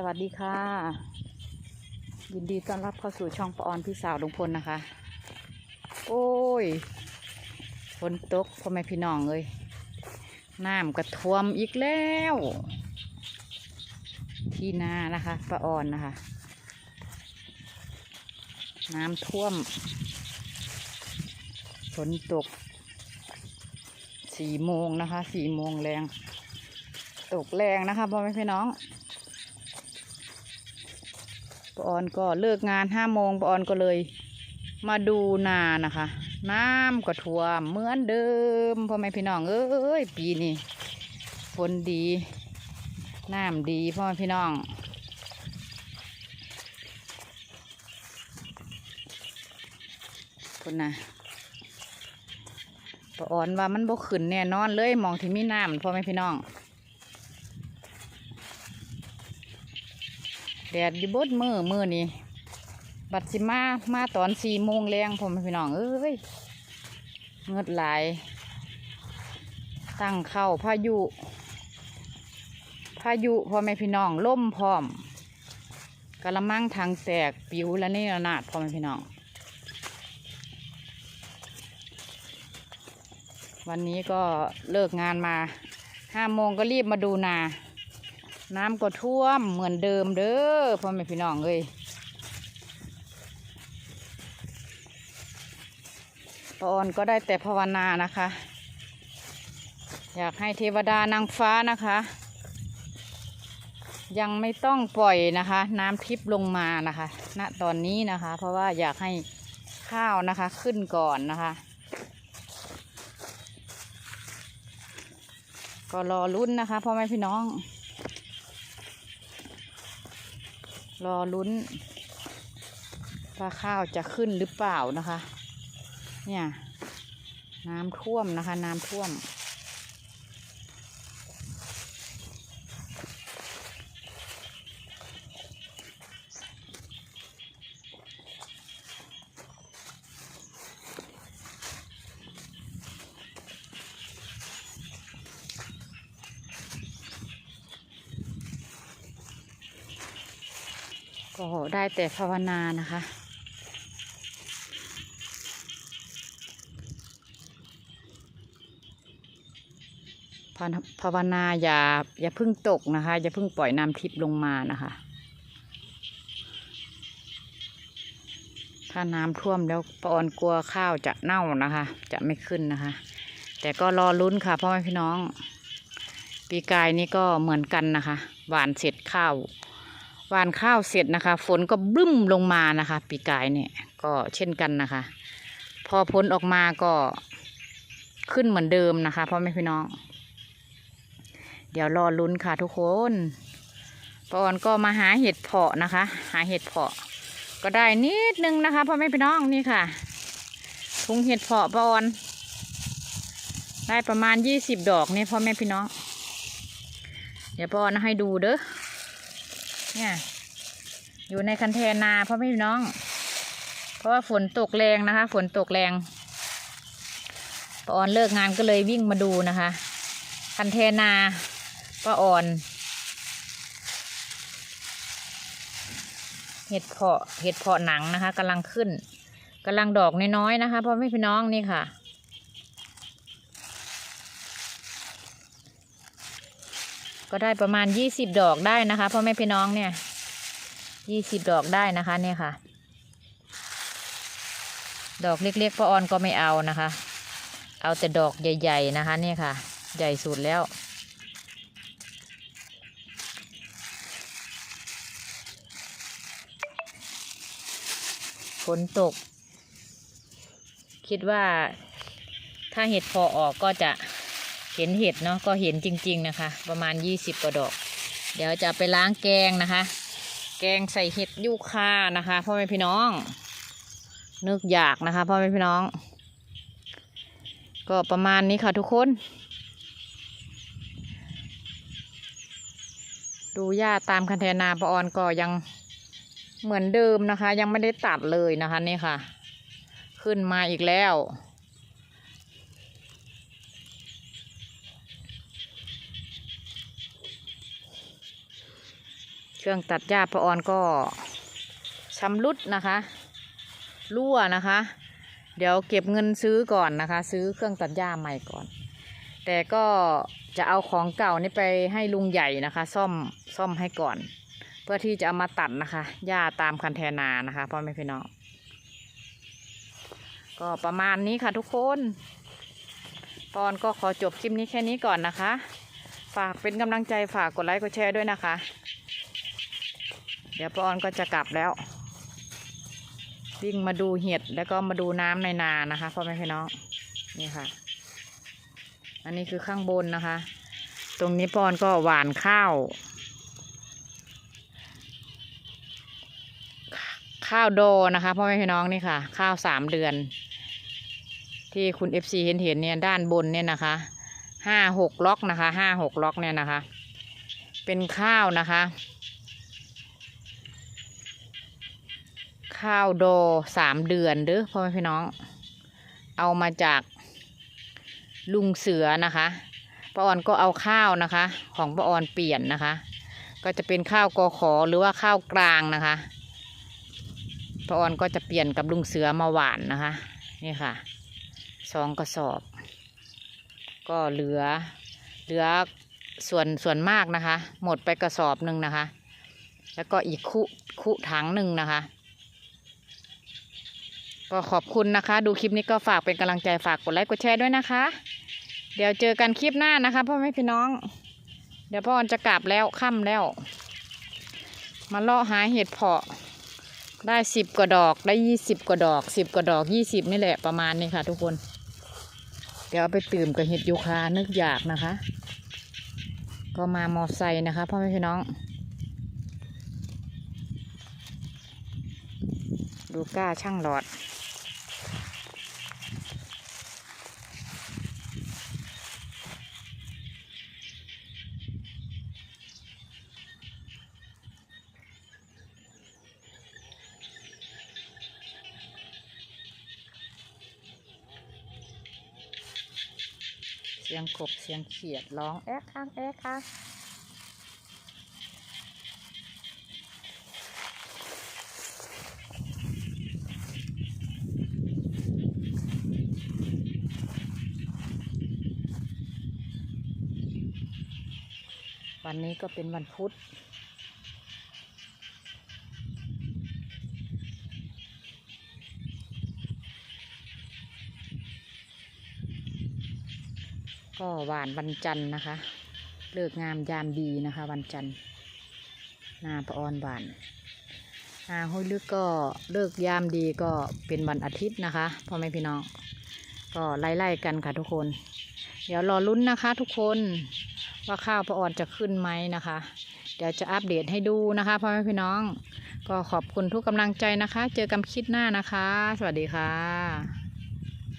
สวัสดีค่ะ ยินดีต้อนรับเข้าสู่ช่องปออนพี่สาวลุงพลนะคะ โอ้ยฝนตกพ่อแม่พี่น้องเลยน้ำกระท่วมอีกแล้ว ที่นานะคะปะออนนะคะ น้ำท่วมฝนตกสี่โมงนะคะสี่โมงแรง ตกแรงนะคะพ่อแม่พี่น้อง ปออนก็เลิกงานห้าโมงปออนก็เลย มาดูนานะคะ น้ำก็ท่วมเหมือนเดิมพ่อแม่พี่น้องเอ้ยปีนี้ฝนดีน้ำดีพ่อแม่พี่น้องคุณนะปออนว่ามันบ่ขึ้นแน่นอนเลยมองที่มีน้ำพ่อแม่พี่น้อง แดดอยู่บดมือมือนี่บัดสิมา มาตอนสี่โมงแรงผมพี่น้องเอ้ยเงืดไหลาย ตั้งเข้าพายุ พายุพ่อแม่พี่น้องล่มพร้อมกระมังทางแตกปิวและนี่ระนาดพ่อแม่พี่น้อง วันนี้ก็เลิกงานมาห้าโมงก็รีบมาดูนา น้ำก็ท่วมเหมือนเดิมเด้อพ่อแม่พี่น้องเอ้ยปอนก็ได้แต่ภาวนานะคะ อยากให้เทวดานางฟ้านะคะ ยังไม่ต้องปล่อยนะคะ น้ำทิพย์ลงมานะคะ ณตอนนี้นะคะ เพราะว่าอยากให้ข้าวนะคะขึ้นก่อนนะคะ ก็รอลุ้นนะคะพ่อแม่พี่น้อง รอลุ้นว่าข้าวจะขึ้นหรือเปล่านะคะ เนี่ย น้ำท่วมนะคะ น้ำท่วม ก็ได้แต่ภาวนานะคะภาภาวนาอย่าอย่าพึ่งตกนะคะ อย่าพึ่งปล่อยน้ำทิพย์ลงมานะคะ ถ้าน้ำท่วมแล้วปอนกลัวข้าวจะเน่านะคะ จะไม่ขึ้นนะคะ แต่ก็รอลุ้นค่ะพ่อแม่พี่น้อง ปีกายนี้ก็เหมือนกันนะคะ หวานเสร็จข้าว หวานข้าวเสร็จนะคะ ฝนก็บึ้มลงมานะคะ ปีกายเนี่ย ก็เช่นกันนะคะ พอพ้นออกมาก็ขึ้นเหมือนเดิมนะคะพ่อแม่พี่น้อง เดี๋ยวรอลุ้นค่ะทุกคนปอนก็มาหาเห็ดเพาะนะคะ หาเห็ดเพาะ ก็ได้นิดนึงนะคะพ่อแม่พี่น้องนี่ค่ะถุงเห็ดเพาะปอนได้ประมาณยี่สิบดอกนี่พ่อแม่พี่น้อง เดี๋ยวปอนให้ดูเด้อ เนี่ย อยู่ในคันเทนนาพ่อแม่พี่น้อง เพราะว่าฝนตกแรงนะคะ ฝนตกแรงป้าออนเลิกงานก็เลยวิ่งมาดูนะคะ คันเทนาป้าออน เห็ดเพาะเห็ดเพาะหนังนะคะกำลังขึ้นกำลังดอกน้อยๆนะคะพ่อแม่พี่น้องนี่ค่ะ ก็ได้ประมาณยี่สิบดอกได้นะคะพ่อแม่พี่น้องเนี่ยยี่สิบดอกได้นะคะเนี่ยค่ะ ดอกเล็กๆป้าออนก็ไม่เอานะคะ เอาแต่ดอกใหญ่ ๆนะคะเนี่ยค่ะ ใหญ่สุดแล้วฝนตก คิดว่าถ้าเห็ดพอออกก็จะ เห็นเห็ดเนาะก็เห็นจริง ๆนะคะ ประมาณยี่สิบกว่าดอก เดี๋ยวจะไปล้างแกงนะคะ แกงใส่เห็ดยูคานะคะพ่อแม่พี่น้อง นึกอยากนะคะพ่อแม่พี่น้อง ก็ประมาณนี้ค่ะทุกคน ดูหญ้าตามคันเทนาปออนก็ยังเหมือนเดิมนะคะ ยังไม่ได้ตัดเลยนะคะนี่ค่ะ ขึ้นมาอีกแล้ว เครื่องตัดหญ้าปะออนก็ชำรุดนะคะ รั่วนะคะ เดี๋ยวเก็บเงินซื้อก่อนนะคะ ซื้อเครื่องตัดหญ้าใหม่ก่อน แต่ก็จะเอาของเก่านี่ไปให้ลุงใหญ่นะคะ ซ่อมซ่อมให้ก่อน เพื่อที่จะเอามาตัดนะคะหญ้าตามคันแทนานะคะพ่อแม่พี่น้องก็ประมาณนี้ค่ะทุกคนปอนก็ขอจบคลิปนี้แค่นี้ก่อนนะคะ ฝากเป็นกำลังใจฝากกดไลค์กดแชร์ด้วยนะคะ เดี๋ยวปอนก็จะกลับแล้ววิ่งมาดูเห็ดแล้วก็มาดูน้ำในนานะคะพ่อแม่พี่น้องนี่ค่ะ อันนี้คือข้างบนนะคะ ตรงนี้ปอนก็หวานข้าว ข้าวโดนะคะพ่อแม่พี่น้องนี่ค่ะ ข้าวสามเดือน ที่คุณเอฟซีเห็นเห็นเนี่ยด้านบนเนี่ยนะคะห้าหกล็อกนะคะห้าหกล็อกเนี่ยนะคะ เป็นข้าวนะคะ ข้าวโดสามเดือนเด้อพ่อแม่พี่น้อง เอามาจากลุงเสือนะคะป้าออนก็เอาข้าวนะคะ ของป้าออนเปลี่ยนนะคะ ก็จะเป็นข้าวกอขอหรือว่าข้าวกลางนะคะป้าออนก็จะเปลี่ยนกับลุงเสือมาหวานนะคะ นี่ค่ะสองกระสอบ ก็เหลือเหลือส่วนส่วนมากนะคะ หมดไปกระสอบหนึ่งนะคะ แล้วก็อีกคุคุถังหนึ่งนะคะ ก็ขอบคุณนะคะ ดูคลิปนี้ก็ฝากเป็นกำลังใจฝากกดไลค์กดแชร์ด้วยนะคะ เดี๋ยวเจอกันคลิปหน้านะคะพ่อแม่พี่น้อง เดี๋ยวพ่อออนจะกลับแล้วค่ำแล้ว มาเลาะหาเห็ดเพาะได้สิบกว่าดอกได้ยี่สิบกว่าดอกสิบกว่าดอกยี่สิบนี่แหละประมาณนี้ค่ะ ทุกคน เดี๋ยวเอาไปตื่มกับเห็ดยูคานึกอยากนะคะ ก็มามอไซค์นะคะพ่อแม่พี่น้อง ดูก้าช่างหลอด สียงกบเสียงเขียดร้องแอ๊กอ้างแอ๊กอ้างวันนี้ก็เป็นวันพุธ ก็หวานวันจันทร์นะคะ เลิกงามยามดีนะคะ วันจันทร์นาปะออนหวานนาห้วยลึกก็เลิกยามดีก็เป็นวันอาทิตย์นะคะพ่อแม่พี่น้อง ก็ไล่ๆกันค่ะทุกคน เดี๋ยวรอลุ้นนะคะ ทุกคนว่าข้าวปะออนจะขึ้นไหมนะคะ เดี๋ยวจะอัปเดตให้ดูนะคะพ่อแม่พี่น้อง ก็ขอบคุณทุกกำลังใจนะคะ เจอกันคลิปหน้านะคะ สวัสดีค่ะ